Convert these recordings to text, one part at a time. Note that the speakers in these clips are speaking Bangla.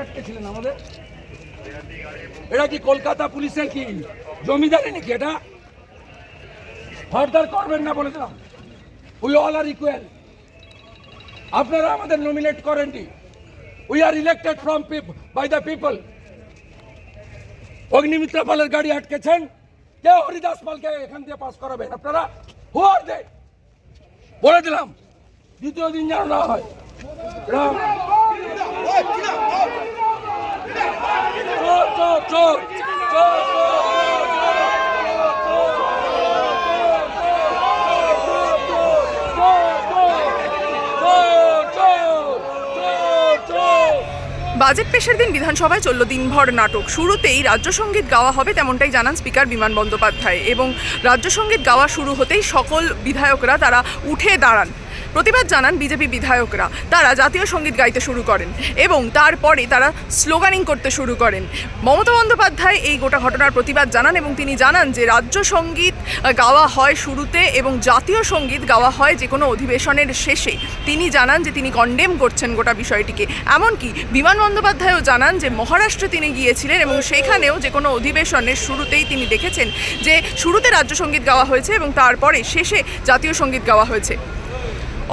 আটকেছিলেন আমাদের? এটা কি কলকাতা পুলিশের কি জমিদারি নাকি এটা? ফর্দার করবেন না বলে দিলাম। উই অল আর ইকুয়াল আপনারা আমাদের নমিনেট করেননি we are elected from by the people Agnimitra পালের গাড়ি আটকেছেন। কে হরিদাস পালকে এখান দিয়ে পাস করাবেন? আপনারা? হু আর দে বলে দিলাম। দ্বিতীয় দিন যেন না হয়। বাজেট পেশের দিন বিধানসভায় চলল দিনভর নাটক। শুরুতেই রাজ্য সংগীত গাওয়া হবে তেমনটাই জানান স্পিকার বিমান বন্দ্যোপাধ্যায় এবং রাজ্য সংগীত গাওয়া শুরু হতেই সকল বিধায়করা তারা উঠে দাঁড়ান। প্রতিবাদ জানান বিজেপি বিধায়করা। তারা জাতীয় সংগীত গাইতে শুরু করেন এবং তারপরে তারা স্লোগানিং করতে শুরু করেন। মমতা বন্দ্যোপাধ্যায় এই গোটা ঘটনার প্রতিবাদ জানান এবং তিনি জানান যে, রাজ্য সংগীত গাওয়া হয় শুরুতে এবং জাতীয় সংগীত গাওয়া হয় যে কোনো অধিবেশনের শেষে। তিনি জানান যে, তিনি কন্ডেম করছেন গোটা বিষয়টিকে। এমনকি বিমান বন্দ্যোপাধ্যায়ও জানান যে, মহারাষ্ট্রে তিনি গিয়েছিলেন এবং সেখানেও যে কোনো অধিবেশনের শুরুতেই তিনি দেখেছেন যে, শুরুতে রাজ্য সংগীত গাওয়া হয়েছে এবং তারপরে শেষে জাতীয় সংগীত গাওয়া হয়েছে।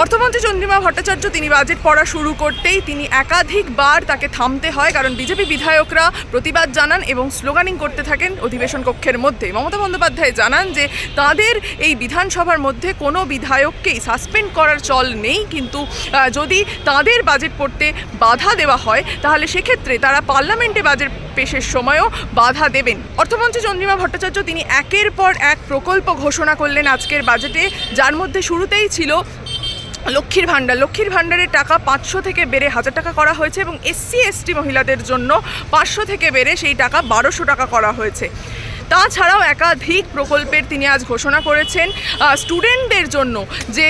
অর্থমন্ত্রী চন্দ্রিমা ভট্টাচার্য তিনি বাজেট পড়া শুরু করতেই তিনি একাধিকবার তাকে থামতে হয়, কারণ বিজেপি বিধায়করা প্রতিবাদ জানান এবং স্লোগানিং করতে থাকেন অধিবেশন কক্ষের মধ্যে। মমতা বন্দ্যোপাধ্যায় জানান যে, তাদের এই বিধানসভার মধ্যে কোনো বিধায়ককেই সাসপেন্ড করার চল নেই, কিন্তু যদি তাদের বাজেট পড়তে বাধা দেওয়া হয়, তাহলে সেক্ষেত্রে তারা পার্লামেন্টে বাজেট পেশের সময়ও বাধা দেবেন। অর্থমন্ত্রী চন্দ্রিমা ভট্টাচার্য তিনি একের পর এক প্রকল্প ঘোষণা করলেন আজকের বাজেটে, যার মধ্যে শুরুতেই ছিল লক্ষ্মীর ভাণ্ডার। লক্ষ্মীর ভাণ্ডারের টাকা পাঁচশো থেকে বেড়ে হাজার টাকা করা হয়েছে এবং এসসি, এসটি মহিলাদের জন্য পাঁচশো থেকে বেড়ে সেই টাকা বারোশো টাকা করা হয়েছে। তাছাড়াও একাধিক প্রকল্পের তিনি আজ ঘোষণা করেছেন স্টুডেন্টদের জন্য যে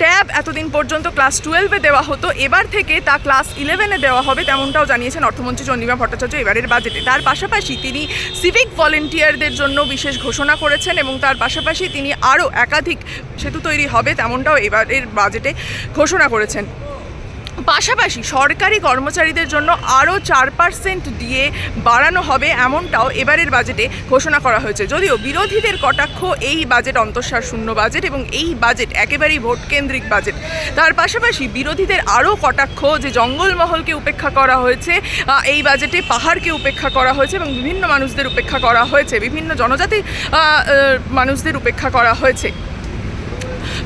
ট্যাব এতদিন পর্যন্ত ক্লাস টুয়েলভে দেওয়া হতো, এবার থেকে তা ক্লাস ইলেভেনে দেওয়া হবে তেমনটাও জানিয়েছেন অর্থমন্ত্রী চন্দ্রিমা ভট্টাচার্য এবারের বাজেটে তার পাশাপাশি তিনি সিভিক ভলেন্টিয়ারদের জন্য বিশেষ ঘোষণা করেছেন এবং তার পাশাপাশি তিনি আরও একাধিক সেতু তৈরি হবে তেমনটাও এবারের বাজেটে ঘোষণা করেছেন। পাশাপাশি সরকারি কর্মচারীদের জন্য আরও চার পার্সেন্ট দিয়ে বাড়ানো হবে এমনটাও এবারের বাজেটে ঘোষণা করা হয়েছে। যদিও বিরোধীদের কটাক্ষ এই বাজেট অন্তঃসার শূন্য বাজেট এবং এই বাজেট একেবারেই ভোটকেন্দ্রিক বাজেট। তার পাশাপাশি বিরোধীদের আরও কটাক্ষ যে জঙ্গলমহলকে উপেক্ষা করা হয়েছে এই বাজেটে পাহাড়কে উপেক্ষা করা হয়েছে এবং বিভিন্ন মানুষদের উপেক্ষা করা হয়েছে, বিভিন্ন জনজাতি মানুষদের উপেক্ষা করা হয়েছে।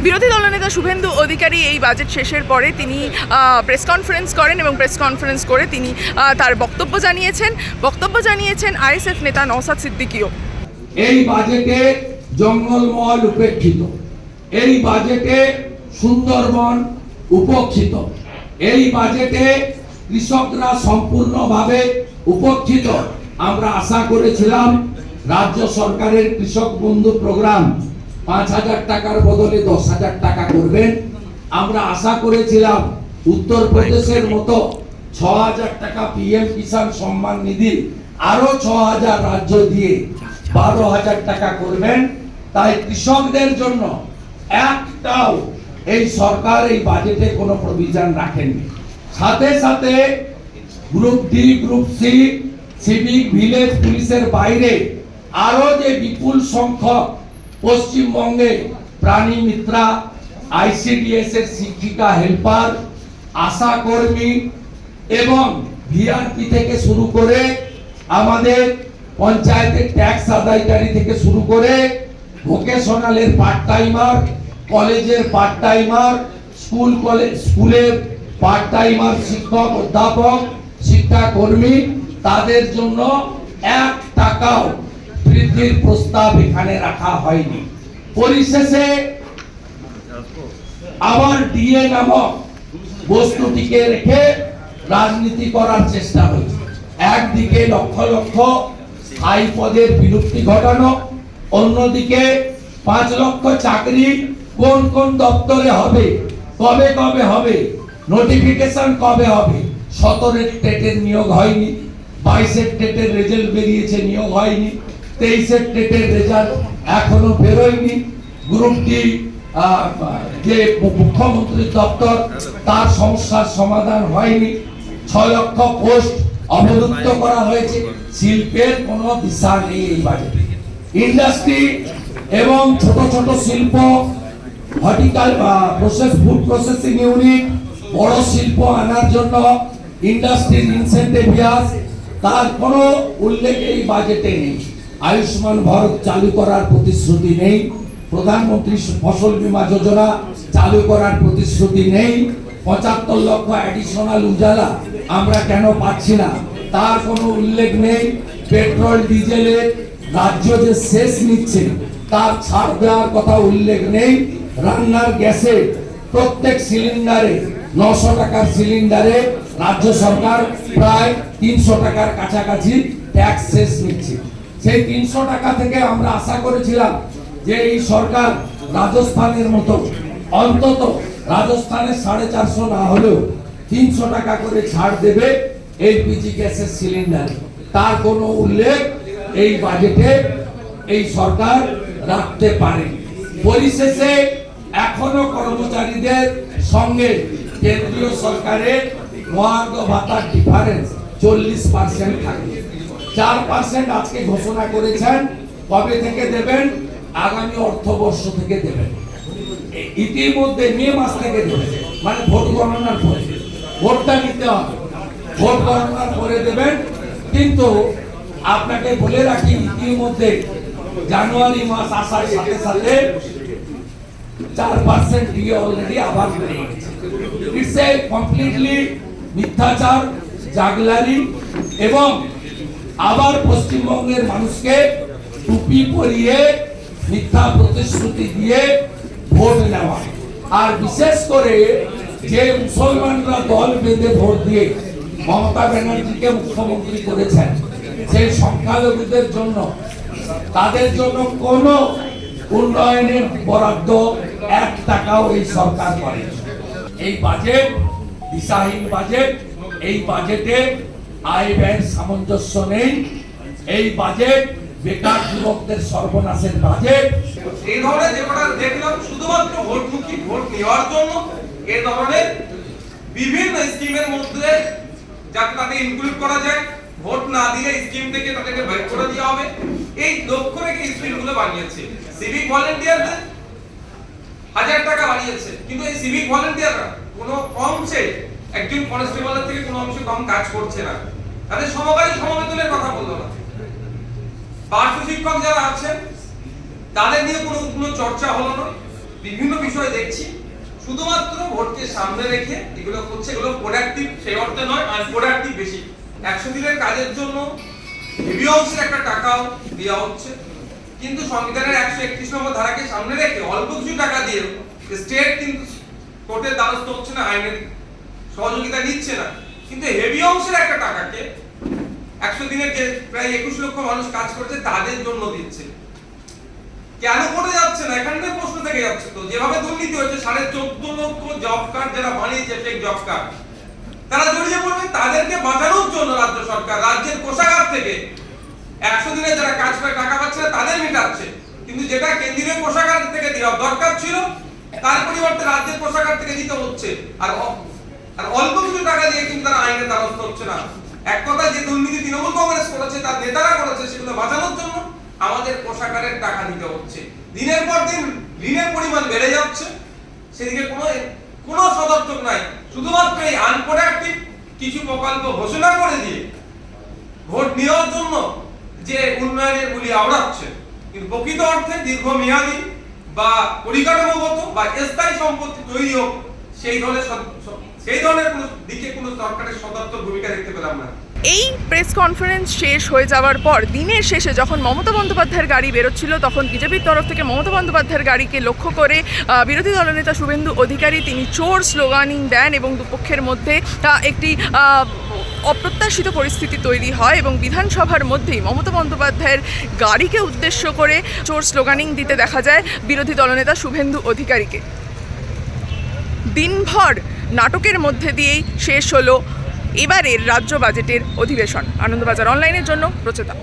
বিরোধী দলনেতা শুভেন্দু অধিকারী এই বাজেট শেষের পরে তিনি প্রেস কনফারেন্স করেন এবং প্রেস কনফারেন্স করে তিনি তার বক্তব্য জানিয়েছেন। বক্তব্য জানিয়েছেন আইএসএফ নেতা নওসাদ সিদ্দিকিও। এই বাজেটে জঙ্গলমহল উপেক্ষিত। এই বাজেটে সুন্দরবন উপেক্ষিত। এই বাজেটে কৃষকরা সম্পূর্ণভাবে উপেক্ষিত। আমরা আশা করেছিলাম রাজ্য সরকারের কৃষক বন্ধু প্রোগ্রাম পাঁচ হাজার টাকার বদলে দশ হাজার টাকা করবেন। আমরা আশা করেছিলাম উত্তরপ্রদেশের মতো ছ হাজার টাকা পিএম কিষাণ সম্মান নিধি আরও ছ হাজার রাজ্য দিয়ে বারো হাজার টাকা করবেন। তাই কৃষকদের জন্য একটাও এই সরকার এই বাজেটে কোনো প্রভিশন রাখেননি। সাথে সাথে group D, group C, civic, village, পুলিশের বাইরে আরও যে বিপুল সংখ্যক পশ্চিমবঙ্গে প্রাণী মিত্রা আইসিডিএস এর শিক্ষিকা হেল্পার আশা কর্মী এবং ভিআরপি থেকে শুরু করে আমাদের পঞ্চায়েতের ট্যাক্স আদায়কারী থেকে শুরু করে ভোকেশনালের পার্ট টাইমার কলেজের পার্ট টাইমার স্কুল কলেজ স্কুলের পার্ট টাইমার শিক্ষক, অধ্যাপক, শিক্ষাকর্মী, তাদের জন্য এক টাকাও বৃদ্ধির প্রস্তাব এখানে রাখা হয়নি। পরিশেষে আবার ডিএ নামক বস্তুটিকে রেখে রাজনীতি করার চেষ্টা হয়েছে। একদিকে লক্ষ লক্ষ স্থায়ী পদের বিলুপ্তি ঘটানো, অন্যদিকে পাঁচ লক্ষ চাকরি কোন কোন দপ্তরে হবে, কবে কবে হবে নোটিফিকেশন কবে হবে সতেরোর টেটের নিয়োগ হয়নি, বাইশের টেটের রেজাল্ট বেরিয়েছে, নিয়োগ হয়নি। তেইশের টেটের রেজাল্ট এখনও বেরোয়নি। গ্রুপ ডি আহ, যে মুখ্যমন্ত্রীর দপ্তর তার সমস্যার সমাধান হয়নি। ছয় লক্ষ পোস্ট অবরুদ্ধ করা হয়েছে। শিল্পের কোনো দিশা নেই এই বাজেটে। ইন্ডাস্ট্রি এবং ছোট ছোট শিল্প horticulture process food processing unit বড় শিল্প আনার জন্য ইন্ডাস্ট্রির ইনসেন্টিভ তার কোনো উল্লেখ এই বাজেটে নেই। আয়ুষ্মান ভারত চালু করার প্রতিশ্রুতি নেই। প্রধানমন্ত্রী ফসল বীমা যোজনা চালু করার প্রতিশ্রুতি নেই। পঁচাত্তর লক্ষ অ্যাডিশনাল উজালা আমরা কেন পাচ্ছি না? তার কোনো উল্লেখ নেই। পেট্রোল ডিজেলের রাজ্য যে শেষ নিচ্ছে, তার ছাড় দেওয়ার কথা উল্লেখ নেই। রান্নার গ্যাসে প্রত্যেক সিলিন্ডারে নশো টাকার সিলিন্ডারে রাজ্য সরকার প্রায় তিনশো টাকার কাছাকাছি ট্যাক্স শেষ নিচ্ছে। সেই তিনশো টাকা থেকে আমরা আশা করেছিলাম যে এই সরকার রাজস্থানের মতো, অন্তত রাজস্থানের সাড়ে চারশো না হলেও তিনশো টাকা করে ছাড় দেবে এলপিজি গ্যাসের সিলিন্ডার। তার কোনো উল্লেখ এই বাজেটে এই সরকার রাখতে পারে পরিশেষে এখনও কর্মচারীদের সঙ্গে কেন্দ্রীয় সরকারের মহার্ঘ ভাতার ডিফারেন্স চল্লিশ পার্সেন্ট থাকবে। চার পার্সেন্ট আজকে ঘোষণা করেছেন, কবে থেকে দেবেন? আগামী অর্থবর্ষ থেকে দেবেন। ইতিমধ্যে মে মাস থেকে দেবেন মানে ভোট গণনার পরে। ভোটটা নিতে হবে। ভোট গণনার পরে দেবেন। কিন্তু আপনাকে বলে রাখি, ইতিমধ্যে জানুয়ারি মাস আসার সাথে সাথে চার পার্সেন্ট দিয়ে অলরেডি আবার বেড়ে গেছে। ইটস এ কমপ্লিটলি মিথ্যাচার, জাগলারি এবং আবার পশ্চিমবঙ্গের মানুষকে টুপি পরিয়ে মিথ্যা প্রতিশ্রুতি দিয়ে ভোট নেওয়া। আর বিশেষ করে যে মুসলমানরা দল বেঁধে ভোট দিয়ে মমতা ব্যানার্জিকে মুখ্যমন্ত্রী করেছেন, সেই সংখ্যালঘুদের জন্য, তাদের জন্য কোনো উন্নয়নের বরাদ্দ এক টাকাও এই সরকার করে এই বাজেট দিশাহীন বাজেট এই বাজেটে আয় ব্যয়ের সামঞ্জস্য নেই। এই বাজেট বেকার যুবকদের সর্বনাশের বাজেট এই ধরনের যে কটা দেখলাম, শুধুমাত্র ভোটমুখী ভোট নেওয়ার জন্য এই ধরনের বিভিন্ন স্কিমের মধ্যে যাতে তাকে ইনক্লুড করা যায়, ভোট না দিলে স্কিম থেকে তাদেরকে বের করে দেওয়া হবে। এই লক্ষ্য রেখে স্কিমগুলো বানিয়েছে। সিভিক ভলেন্টিয়ারদের হাজার টাকা বাড়িয়েছে। কিন্তু এই সিভিক ভলেন্টিয়াররা কোনো অংশে একজন কনস্টেবলের থেকে কোনো অংশে কম কাজ করছে না। তাদের সমকালীন সমবেতনের কথা বলল না। পার্শ্ব শিক্ষক যারা আছেন, তাদের নিয়ে কোনো কোনো চর্চা হলো না। বিভিন্ন বিষয় দেখছি। শুধুমাত্র ভোটকে সামনে রেখে এগুলো করছে এগুলো প্রোডাক্টিভ সেই অর্থে নয়, আর প্রোডাক্টিভ বেশি। একশো দিনের কাজের জন্য হেভি অংশের একটা টাকাও দেওয়া হচ্ছে। কিন্তু সংবিধানের একশো একত্রিশ নম্বর ধারাকে সামনে রেখে অল্প কিছু টাকা দিয়ে স্টেট কিন্তু কোর্টের দ্বারস্থ হচ্ছে না, আইনের সহযোগিতা নিচ্ছে না। কিন্তু হেভি অংশের একটা টাকাকে একশো দিনের যে প্রায় একুশ লক্ষ মানুষ কাজ করছে, তাদের জন্য দিচ্ছে। কেন করে যাচ্ছে না? এখানটাই প্রশ্ন থেকে যাচ্ছে তো। যেভাবে দুর্নীতি হয়েছে, সাড়ে চোদ্দ লক্ষ জব কার্ড যারা বানিয়েছে ফেক জব কার্ড তারা জড়িয়ে পড়বে তাদেরকে বাঁচানোর জন্য রাজ্য সরকার। রাজ্যের কোষাগার থেকে একশো দিনে যারা কাজ করে, টাকা পাচ্ছে না, তাদের মেটাচ্ছে। কিন্তু যেটা কেন্দ্রীয় কোষাগার থেকে দেওয়া দরকার ছিল, তার পরিবর্তে রাজ্যের কোষাগার থেকে দিতে হচ্ছে। আর আর অল্প কিছু টাকা দিয়ে কিন্তু তারা আইনের দ্বারস্থ হচ্ছে না। এক কথা যে দুর্নীতি তৃণমূল কংগ্রেস করেছে, তার নেতারা করেছে, সেগুলো বাঁচানোর জন্য আমাদের কোষাগারের টাকা দিতে হচ্ছে। দিনের পর দিন ঋণের পরিমাণ বেড়ে যাচ্ছে। সেদিকে কোনো কোনো সদর্থক নাই। শুধুমাত্র এই আনপ্রোডাক্টিভ কিছু প্রকল্প ঘোষণা করে দিয়ে ভোট নেওয়ার জন্য যে উন্নয়নের গুলি আওড়াচ্ছে, কিন্তু প্রকৃত অর্থে দীর্ঘমেয়াদী বা পরিকাঠামোগত বা স্থায়ী সম্পত্তি তৈরি হোক, সেই ধরনের সেই ধরনের কোনো দিকে কোনো সরকারের ভূমিকা দেখতে পেলাম না। এই প্রেস কনফারেন্স শেষ হয়ে যাওয়ার পর, দিনের শেষে যখন মমতা বন্দ্যোপাধ্যায়ের গাড়ি বেরোচ্ছিল, তখন বিজেপির তরফ থেকে মমতা বন্দ্যোপাধ্যায়ের গাড়িকে লক্ষ্য করে বিরোধী দলনেতা শুভেন্দু অধিকারী তিনি চোর স্লোগানিং দেন এবং দুপক্ষের মধ্যে একটি অপ্রত্যাশিত পরিস্থিতি তৈরি হয় এবং বিধানসভার মধ্যেই মমতা বন্দ্যোপাধ্যায়ের গাড়িকে উদ্দেশ্য করে চোর স্লোগানিং দিতে দেখা যায় বিরোধী দলনেতা শুভেন্দু অধিকারীকে। দিনভর নাটকের মধ্যে দিয়েই শেষ হলো এবারের রাজ্য বাজেটের অধিবেশন। আনন্দবাজার অনলাইনের জন্য প্রচেতা